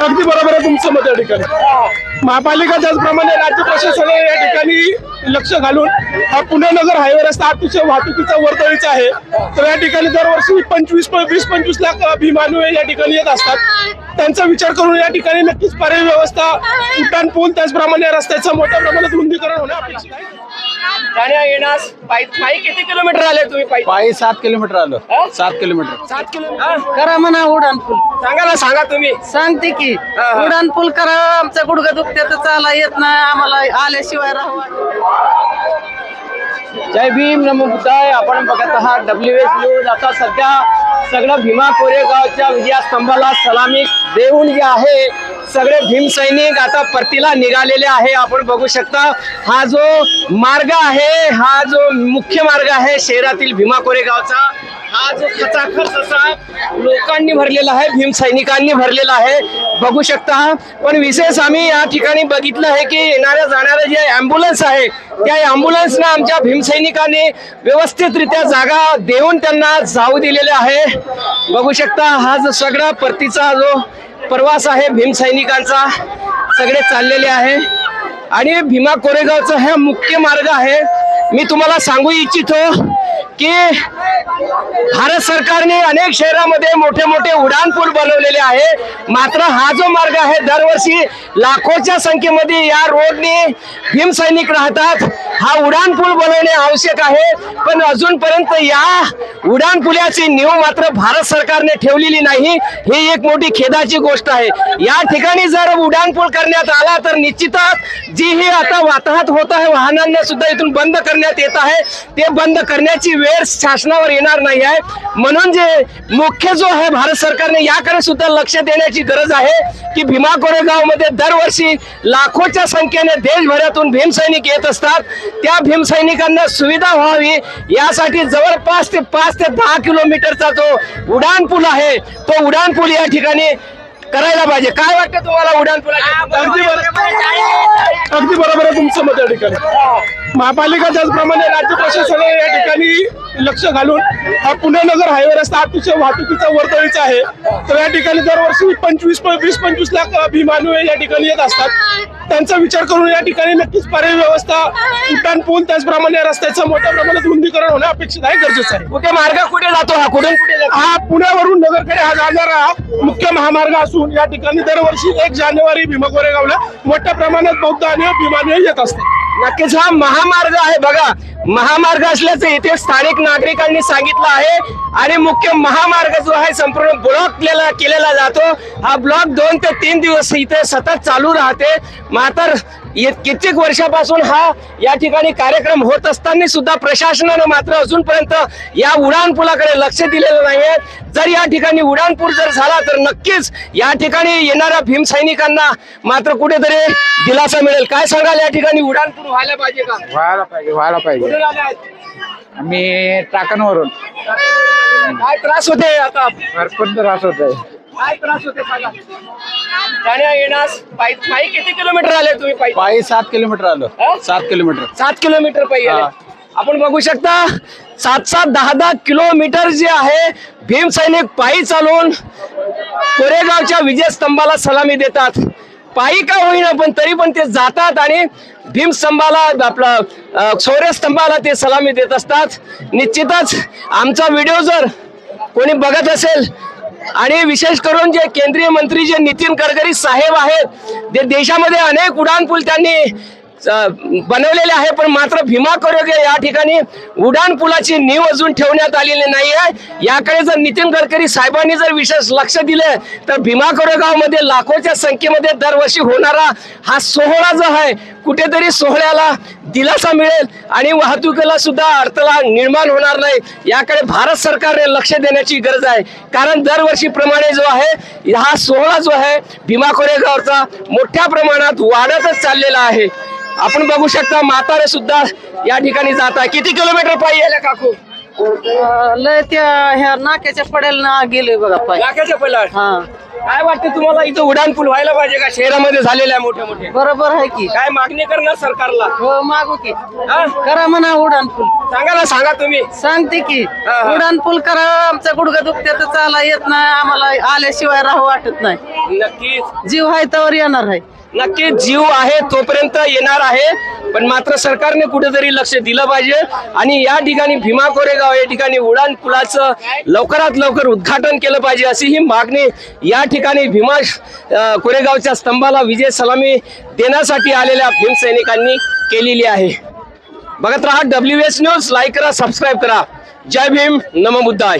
अगदी बरोबर आहे तुमचं मत या ठिकाणी. महापालिका त्याचप्रमाणे राज्य प्रशासन या ठिकाणी लक्ष घालून हा पुणे नगर हायवे रस्ता अतिशय वाहतुकीचा वर्दळीचा आहे. तर या ठिकाणी दरवर्षी पंचवीस वीस पंचवीस लाख अभिमानू या ठिकाणी येत असतात. त्यांचा विचार करून या ठिकाणी नक्कीच पर्यायी व्यवस्था उड्डाण पूल त्याचप्रमाणे रस्त्याचं मोठ्या प्रमाणात रुंदीकरण जाण्या येण्यास पायी पायी किती किलोमीटर आले तुम्ही पायी? पायी सात किलोमीटर आलो. हा? सात किलोमीटर. सात किलोमीटर. करा म्हणा उडान पूल. सांगा ना सांगा तुम्ही. सांगते की हा. उडान पूल करा. आमचं गुडघं दुखते तर चाला येत नाही. आम्हाला आल्याशिवाय राहावं. जय भीम नमो बुद्धाय. आपण बघत आहात डब्ल्यू एस न्यूज आता सध्या सगळं भीमा कोरेगावच्या विजयास्तंभाला सलामी देऊन जे आहे सगळे भीम सैनिक आता परतीला निघालेले आहे. आपण बघू शकता हा जो मार्ग आहे हा जो मुख्य मार्ग आहे शहरातील भीमा कोरेगावचा हा जो खचाखच असा लोकांनी भरलेला आहे भीम सैनिकांनी भरलेला आहे. बघू शकता. पण विशेष आम्ही या ठिकाणी बघितलं आहे की येणाऱ्या जाणाऱ्या जे अँब्युलन्स आहे त्या अँब्युलन्सना आमच्या भीमसैनिकांनी व्यवस्थितरित्या जागा देऊन त्यांना जाऊ दिलेले आहे. बघू शकता हा जो सगळा परतीचा जो प्रवास आहे भीमसैनिकांचा सगळे चाललेले आहे. आणि भीमा कोरेगावचा हा मुख्य मार्ग आहे. मी तुम्हाला सांगू इच्छितो की भारत सरकारने अनेक शहरामध्ये मोठे मोठे उड्डाणपूल बनवलेले आहे. मात्र हा जो मार्ग आहे दरवर्षी लाखोच्या संख्येमध्ये या रोडने भीमसैनिक राहतात. हा उड्डाणपूल बनवणे आवश्यक आहे. पण अजूनपर्यंत या उड्डाणपुलाची नीव मात्र भारत सरकारने ठेवलेली नाही. ही एक मोठी खेदाची गोष्ट आहे. या ठिकाणी जर उड्डाणपूल करण्यात आला तर निश्चितच जी ही आता वाताहत होत आहे वाहनांना सुद्धा इथून बंद करण्यात येत आहे. ते बंद करण्याची वेळ शासनावर येणार नाही आहे. म्हणून जे मुख्य जो आहे भारत सरकारने याकडे सुद्धा लक्ष देण्याची गरज आहे की भीमा कोरेगावमध्ये दरवर्षी लाखोच्या संख्येने देशभरातून भीमसैनिक येत असतात. त्या भीमसैनिकांना सुविधा व्हावी यासाठी जवळपास ते पाच ते दहा किलोमीटरचा जो उडाण पूल आहे तो उडाण पूल या ठिकाणी करायला पाहिजे. काय वाटतं तुम्हाला अगदी पुलाची बरोबर. अगदी बरोबर आहे तुमचं मत या ठिकाणी. महापालिका त्याचप्रमाणे राज्य प्रशासन या ठिकाणी लक्ष घालून हा पुणे नगर हायवे रस्ता अतिशय वाहतुकीचा वर्दळीचा आहे. तर या ठिकाणी दरवर्षी पंचवीस वीस पंचवीस लाख अभिमानू या ठिकाणी येत असतात. त्यांचा विचार करून या ठिकाणी नक्कीच पर्यायी व्यवस्था उड्डाण पूल त्याचप्रमाणे या रस्त्याचं मोठ्या प्रमाणात रुंदीकरण होणे अपेक्षित आहे गरजेचं आहे. कुठे मार्ग कुठे जातो हा? कुठून कुठे जातो? हा पुण्यावरून नगरकडे हा जाणारा मुख्य महामार्ग असून या ठिकाणी दरवर्षी एक जानेवारी भीमा कोरेगावला मोठ्या प्रमाणात बौद्ध आणि अभिमानी येत असतात. नक्कीच हा महामार्ग आहे. बघा महामार्ग असल्याचं इथे स्थानिक नागरिकांनी सांगितलं आहे आणि मुख्य महामार्ग जो आहे संपूर्ण ब्लॉक केलेला केलेला जातो. हा ब्लॉक दोन ते तीन दिवस इथे सतत चालू राहते. मात्र कित्येक वर्षापासून हा या ठिकाणी कार्यक्रम होत असताना सुद्धा प्रशासनानं मात्र अजूनपर्यंत या उडाण पुलाकडे लक्ष दिलेलं नाहीये. जर या ठिकाणी उडाण पूल जर झाला तर नक्कीच या ठिकाणी येणाऱ्या भीम सैनिकांना मात्र कुठेतरी दिलासा मिळेल. काय सांगाल या ठिकाणी उडाण पूल व्हायला पाहिजे का? व्हायला पाहिजे व्हायला पाहिजे? आम्ही टाकणवरून. काय त्रास होते आता? भरपूर त्रास होत आहे काय त्रास होते सांगा? जाण्या येण्यास पायी पायी किती किलोमीटर आले तुम्ही पायी? पायी सात किलोमीटर आलो. हा? सात किलोमीटर. सात किलोमीटर पायी आले. हा. आपण बघू शकता सात सात दहा दहा किलोमीटर जे आहे भीम सैनिक पायी चालून कोरेगावच्या विजयस्तंभाला सलामी देतात. पायी का होईना पण तरी पण ते जातात आणि भीम स्तंभाला आपला अ, शौर्यस्तंभाला ते सलामी देत असतात. निश्चितच आमचा व्हिडिओ जर कोणी बघत असेल आणि विशेष करून जे केंद्रीय मंत्री जे नितीन गडकरी साहेब आहेत जे देशामध्ये अनेक उड्डाणपूल त्यांनी बनवलेले आहे पण मात्र भीमा करोगे या ठिकाणी उडाण पुलाची नीव अजून ठेवण्यात आलेली नाही आहे याकडे जर नितीन गडकरी साहेबांनी जर विशेष लक्ष दिले तर भीमा कोरेगावमध्ये लाखोच्या संख्येमध्ये दरवर्षी होणारा हा सोहळा जो आहे कुठेतरी सोहळ्याला दिलासा मिळेल आणि वाहतुकीला सुद्धा अडथळा निर्माण होणार नाही. याकडे भारत सरकारने लक्ष देण्याची गरज आहे. कारण दरवर्षीप्रमाणे जो आहे हा सोहळा जो आहे भीमा कोरेगावचा मोठ्या प्रमाणात वाढतच चाललेला आहे. आपण बघू शकता म्हातारे सुद्धा या ठिकाणी जात आहे. किती किलोमीटर पायी आले काकू? लय त्या ह्या नाक्याच्या पडेल ना गेलोय बघा पाय. नाक्याच्या पलाड हा. काय वाटतं तुम्हाला इथं उडान पूल व्हायला पाहिजे का? शहरामध्ये झालेल्या आहे मोठे मोठे. बरोबर आहे की. काय मागणी करणार सरकारला? हो मागू की. हा? करा म्हणा उडान पूल. सांगा ना सांगा तुम्ही. सांगते की हा, हा. उडान पूल करा. आमचं गुडघं दुखते तर चाला येत नाही. आम्हाला आल्याशिवाय राहू वाटत नाही. नक्कीच. जीव आहे तर येणार आहे. नक्कीच जीव आहे तोपर्यंत येणार आहे. पण मात्र सरकारने कुठेतरी लक्ष दिलं पाहिजे. आणि या ठिकाणी भीमा कोरेगाव या ठिकाणी उडान पुलाचं लवकरात लवकर उद्घाटन केलं पाहिजे अशी ही मागणी या ठिकाणी भीमा कोरेगावच्या स्तंभाला विजय सलामी देण्यासाठी आलेल्या भीमसैनिकांनी केलेली आहे. बघत राहा डब्ल्यू एस न्यूज लाईक करा सबस्क्राईब करा. जय भीम नम बुद्धाय.